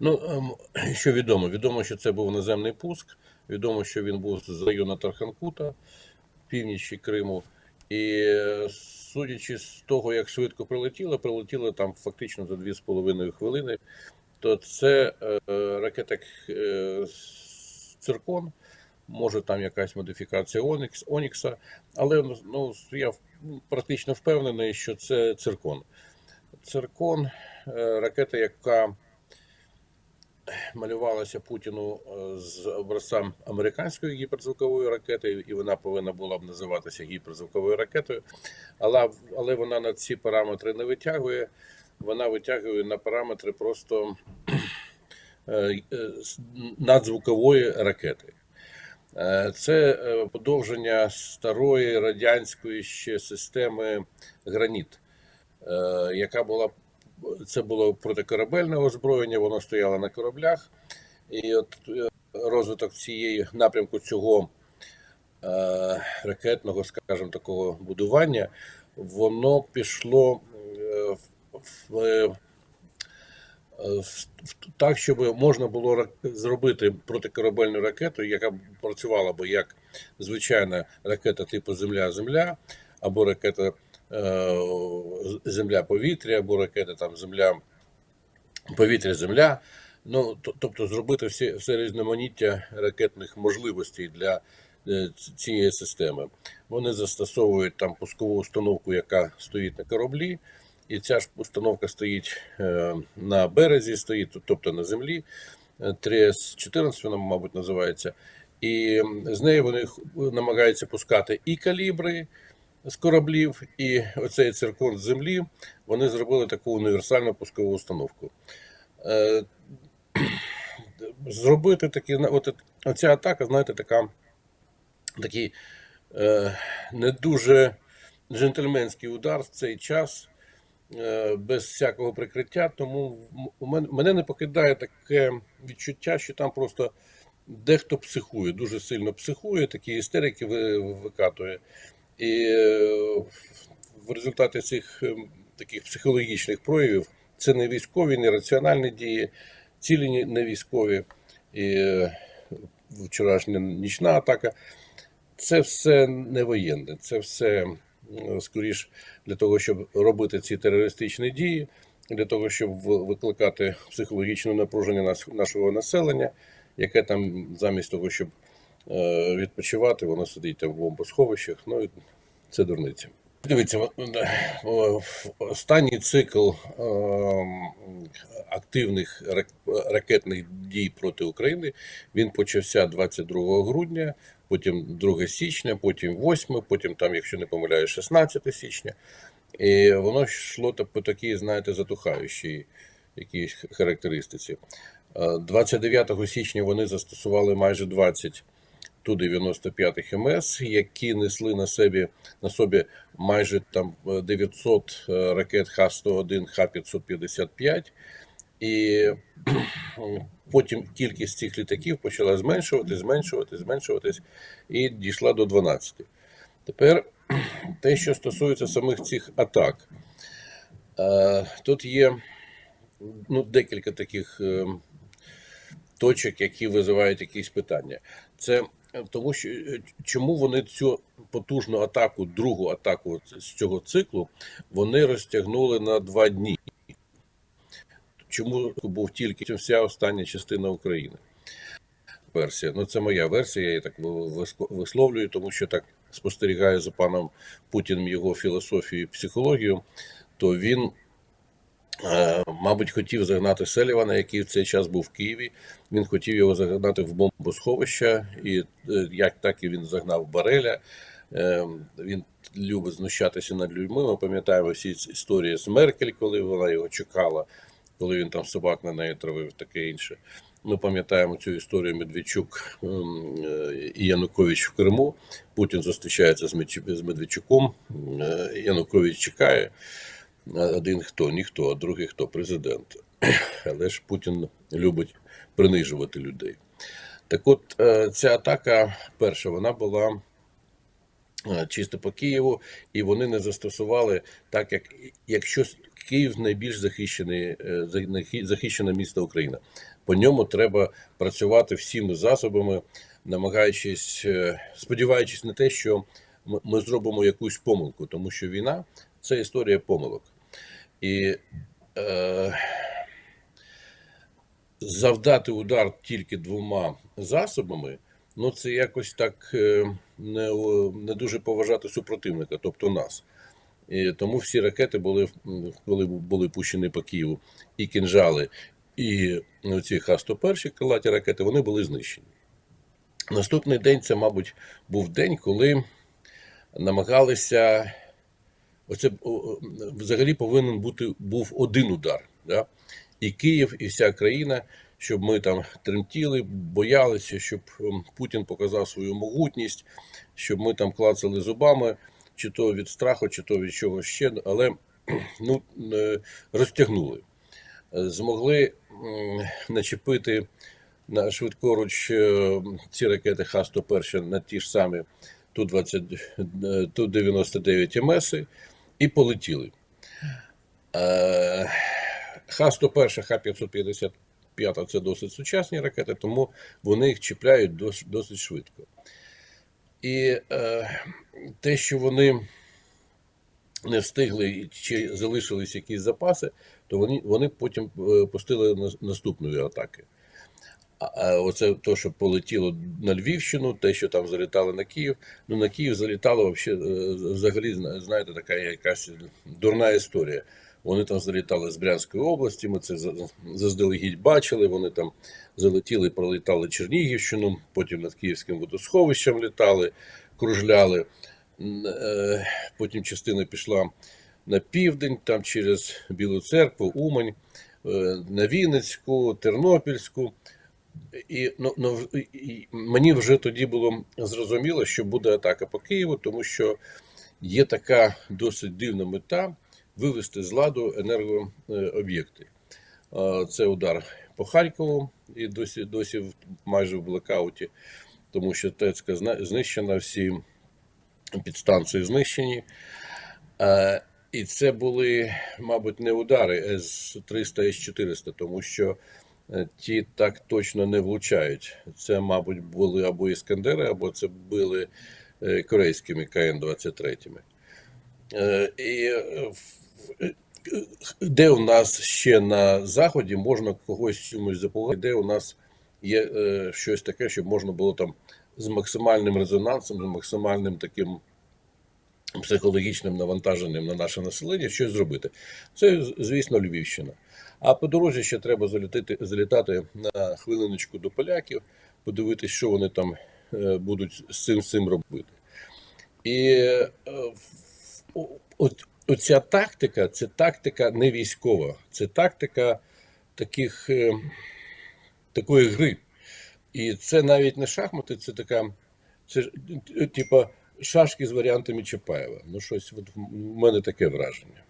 Ну, ем, що відомо? Відомо, що це був наземний пуск. Відомо, що він був з району Тарханкута, північі Криму. І е, судячи з того, як швидко прилетіло, прилетіло там фактично за 2,5 хвилини, то це е, ракета е, Циркон, може там якась модифікація Онікс, Онікса, але ну, я практично впевнений, що це циркон. Циркон е, ракета, яка малювалася Путіну е, з образцем американської гіперзвукової ракети, і вона повинна була б називатися гіперзвуковою ракетою. Але, але вона на ці параметри не витягує. Вона витягує на параметри просто е, е, надзвукової ракети. Це подовження старої радянської ще системи граніт, яка була це було протикорабельне озброєння, воно стояло на кораблях, і от е, розвиток цієї напрямку цього е, ракетного, скажімо, такого будування, воно пішло е, в, е, в- в- так, щоб можна було зробити протикорабельну ракету, яка працювала би як звичайна ракета типу Земля-Земля, або ракета е, Земля-повітря, або ракета там Земля повітря-земля. Ну, тобто зробити всі, все різноманіття ракетних можливостей для е, цієї системи. Вони застосовують там пускову установку, яка стоїть на кораблі, і ця ж установка стоїть е, на березі, стоїть, тобто на землі. Е, 3С-14 вона, мабуть, називається. І з неї вони намагаються пускати і калібри з кораблів, і оцей циркон з землі. Вони зробили таку універсальну пускову установку. Е, Зробити такі, от оця атака, знаєте, така такий е, не дуже джентльменський удар в цей час, е, без всякого прикриття. Тому мене, мене не покидає таке відчуття, що там просто дехто психує, дуже сильно психує, такі істерики викатує. І е, в результаті цих е, таких психологічних проявів це не військові, не раціональні дії, цілі не- військові. І е, вчорашня нічна атака. Це все не воєнне, це все скоріш для того, щоб робити ці терористичні дії, для того, щоб викликати психологічне напруження нашого населення, яке там замість того, щоб відпочивати, воно сидить там в бомбосховищах. Ну і це дурниця. Дивіться, останній цикл ем, активних ракетних дій проти України він почався 22 грудня, потім 2 січня, потім 8, потім там, якщо не помиляю, 16 січня. І воно йшло по такій, знаєте, затухаючій якійсь характеристиці. Е, 29 січня вони застосували майже 20 Ту-95 МС, які несли на собі, на собі майже там е, 900 е, ракет Х-101, Х-555. І потім кількість цих літаків почала зменшуватись, зменшуватись, зменшуватись і дійшла до 12. Тепер те, що стосується самих цих атак, Е, тут є ну, декілька таких е, точок, які визивають якісь питання. Це е, тому, що е, чому вони цю потужну атаку, другу атаку з цього циклу, вони розтягнули на два дні. Чому був тільки вся остання частина України? Версія. Ну, це моя версія, я її так вис- висловлюю, тому що так спостерігаю за паном Путіним його філософію і психологію, то він Е, Мабуть, хотів загнати Селівана, який в цей час був в Києві. Він хотів його загнати в бомбосховище, і е, як так і він загнав Бареля. Е, Він любить знущатися над людьми. Ми пам'ятаємо всі ці історії з Меркель, коли вона його чекала, коли він там собак на неї травив, таке інше. Ми пам'ятаємо цю історію Медведчук ем, е, і Янукович в Криму. Путін зустрічається з Медведчуком. е, Янукович чекає. Один хто, ніхто, а другий хто президент. Але ж Путін любить принижувати людей. Так от, е, ця атака перша, вона була е, чисто по Києву, і вони не застосували так, як якщо Київ найбільш захищений, е, за- захищене місто України. По ньому треба працювати всіми засобами, намагаючись, сподіваючись на те, що ми зробимо якусь помилку, тому що війна це історія помилок. І е, завдати удар тільки двома засобами, ну це якось так е, не, не дуже поважати супротивника, тобто нас. І тому всі ракети були, коли були пущені по Києву, і кінжали, і ці Х-101 крилаті ракети, вони були знищені. Наступний день це, мабуть, був день, коли намагалися. Оце взагалі повинен бути був один удар. Да? І Київ, і вся країна, щоб ми там тремтіли, боялися, щоб ем, Путін показав свою могутність, щоб ми там клацали зубами, чи то від страху, чи то від чого ще, але ну, е, розтягнули. Змогли начепити на швидкоруч е, ці ракети Х-101 на ті ж самі Ту-20, е, Ту-99 МС і полетіли. Е, Х-101, Х-555 це досить сучасні ракети, тому вони їх чіпляють досить швидко. І е, те, що вони не встигли чи залишились якісь запаси, то вони, вони потім е, пустили на- наступної атаки. А- оце то, що полетіло на Львівщину, те, що там залітали на Київ. Ну на Київ залітало е, взагалі, знаєте, така якась дурна історія. Вони там залітали з Брянської області, ми це заздалегідь бачили. Вони там залетіли, пролітали Чернігівщину, потім над Київським водосховищем літали, кружляли. Е, Потім частина пішла на південь, там через Білу церкву, Умань, е, на Вінницьку, Тернопільську. І, ну, ну, і- мені вже тоді було зрозуміло, що буде атака по Києву, тому що є така досить дивна мета вивести з ладу енергооб'єкти. Це удар по Харкову, і досі, досі майже в блекауті, тому що ТЕЦКа знищена, всі підстанції знищені. І це були, мабуть, не удари С-300, С-400, тому що ті так точно не влучають. Це, мабуть, були або Іскандери, або це були е, корейськими КН-23. Е, І е, е, де у нас ще на Заході можна когось чимось запугати, де у нас є е, щось таке, щоб можна було там з максимальним резонансом, з максимальним таким психологічним навантаженням на наше населення щось зробити. Це, звісно, Львівщина. А по дорозі ще треба залітати, залітати на хвилиночку до поляків, подивитися, що вони там е, будуть з цим, з цим робити. І е, от, оця тактика це тактика не військова, це тактика таких, е, такої гри. І це навіть не шахмати, це така, це типа шашки з варіантами Чапаєва. Ну, щось от в мене таке враження.